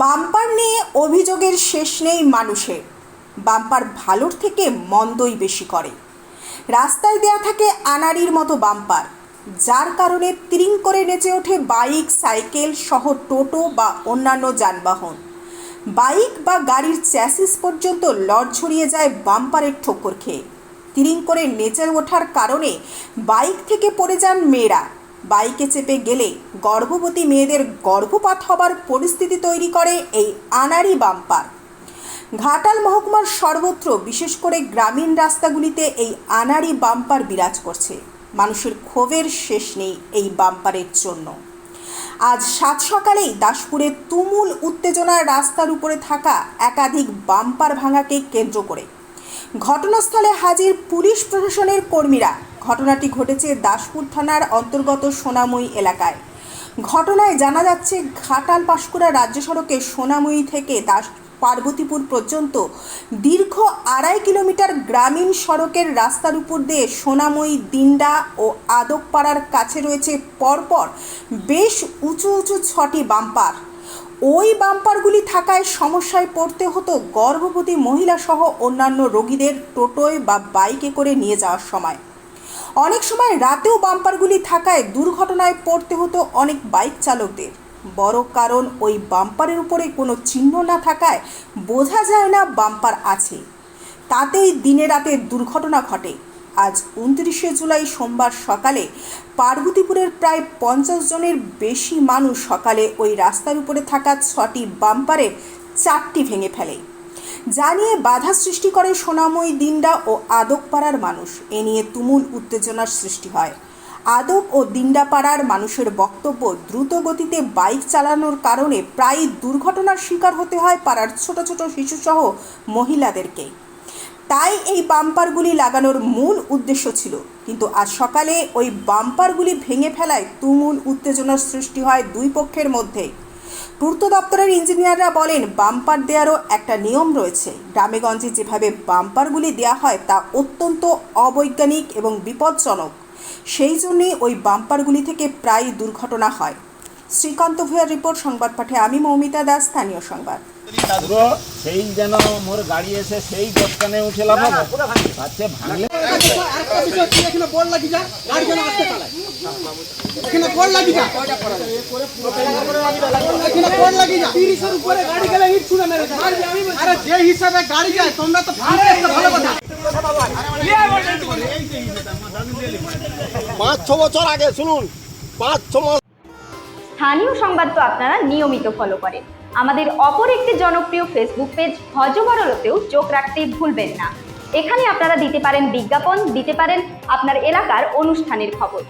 Bumper নিয়ে অভিযোগের শেষ নেই মানুষের। বাম্পার ভালোর থেকে মন্দই বেশি করে। রাস্তায় দেয়া থাকে আনাড়ির মতো বাম্পার। যার কারণে ত্রিং করে নেচে ওঠে বাইক সাইকেল সহ টোটো বা অন্যান্য যানবাহন। বাইক বা গাড়ির চ্যাসিস পর্যন্ত লট ছড়িয়ে যায় বাম্পারের ঠোকর খেয়ে। তিরিং করে নেচে ওঠার কারণে বাইক থেকে পড়ে যান মেয়েরা। বাইকে চেপে গেলে গর্ভবতী মেয়েদের গর্ভপাত হবার পরিস্থিতি তৈরি করে এই আনাড়ি বাম্পার। ঘাটাল মহকুমার সর্বত্র বিশেষ করে গ্রামীণ রাস্তাগুলিতে এই আনাড়ি বাম্পার বিরাজ করছে। মানুষের ক্ষোভের শেষ নেই এই বাম্পারের জন্য। আজ সাত সকালেই দাসপুরে তুমুল উত্তেজনার রাস্তার উপরে থাকা একাধিক বাম্পার ভাঙাকে কেন্দ্র করে। ঘটনাস্থলে হাজির পুলিশ প্রশাসনের কর্মীরা। ঘটনাটি ঘটেছে দাসপুর থানার অন্তর্গত সোনাময়ী এলাকায়। ঘটনায় জানা যাচ্ছে, ঘাটাল পাশকুড়া রাজ্য সড়কে সোনাময়ী থেকে দাস পার্বতীপুর পর্যন্ত দীর্ঘ আড়াই কিলোমিটার গ্রামীণ সড়কের রাস্তার উপর দিয়ে সোনাময়ী দিন্ডা ও আদকপাড়ার কাছে রয়েছে পরপর বেশ উঁচু উঁচু ছটি বাম্পার। ওই বাম্পারগুলি থাকায় সমস্যায় পড়তে হতো গর্ভবতী মহিলা সহ অন্যান্য রোগীদের টোটোয় বা বাইকে করে নিয়ে যাওয়ার সময়। অনেক সময় রাতেও বাম্পারগুলি থাকায় দুর্ঘটনায় পড়তে হতো অনেক বাইক চালকদের। বড় কারণ ওই বাম্পারের উপরে কোনো চিহ্ন না থাকায় বোঝা যায় না বাম্পার আছে। তাতেই দিনে রাতে দুর্ঘটনা ঘটে। আজ উনত্রিশে জুলাই সোমবার সকালে পার্বতীপুরের প্রায় পঞ্চাশ জনের বেশি মানুষ সকালে ওই রাস্তার উপরে থাকা ছটি বাম্পারের চারটি ভেঙে ফেলে। যা নিয়ে বাধা সৃষ্টি করে সোনাময়ী দিন্ডা ও আদকপাড়ার মানুষ। এ নিয়ে তুমুল উত্তেজনার সৃষ্টি হয়। আদক ও দিন্ডাপাড়ার মানুষের বক্তব্য দ্রুত গতিতে বাইক চালানোর কারণে প্রায়ই দুর্ঘটনার শিকার হতে হয় পাড়ার ছোট ছোট শিশুসহ মহিলাদেরকে। তাই এই বাম্পারগুলি লাগানোর মূল উদ্দেশ্য ছিল। কিন্তু আজ সকালে ওই বাম্পারগুলি ভেঙে ফেলায় তুমুল উত্তেজনার সৃষ্টি হয় দুই পক্ষের মধ্যে। পূর্ত দপ্তরের ইঞ্জিনিয়াররা বলেন, বাম্পার দেওয়ারও একটা নিয়ম রয়েছে। গ্রামেগঞ্জে যেভাবে বাম্পারগুলি দেওয়া হয় তা অত্যন্ত অবৈজ্ঞানিক এবং বিপজ্জনক। সেই জন্যেই ওই বাম্পারগুলি থেকে প্রায় দুর্ঘটনা হয়। শ্রীকান্ত ভূয়ার রিপোর্ট সংবাদ পাঠে আমি মৌমিতা দাস স্থানীয় সংবাদ। সেই যেন মোর গাড়ি এসে সেই দোকানে উঠে লাভ আচ্ছা ভাঙলে? আরেকটা বিষয় তুই এখানে বোর্ড লাগি যা গাড়ি যেন আসতে চালায় এখানে বোর্ড লাগি যা। এখানে বোর্ড লাগি যা। তিরিশের উপরে গাড়ি গেলে হিট ছুড়ে মেরে আরে যে হিসাবে গাড়ি যায় তোমরা তো ভালো কথা। পাঁচ ছ বছর আগে, শুনুন, পাঁচ ছ স্থানীয় সংবাদ তো আপনারা নিয়মিত ফলো করেন। আমাদের অপর একটি জনপ্রিয় ফেসবুক পেজ হজবরলতেও চোখ রাখতে ভুলবেন না। এখানে আপনারা দিতে পারেন বিজ্ঞাপন, দিতে পারেন আপনার এলাকার অনুষ্ঠানের খবর।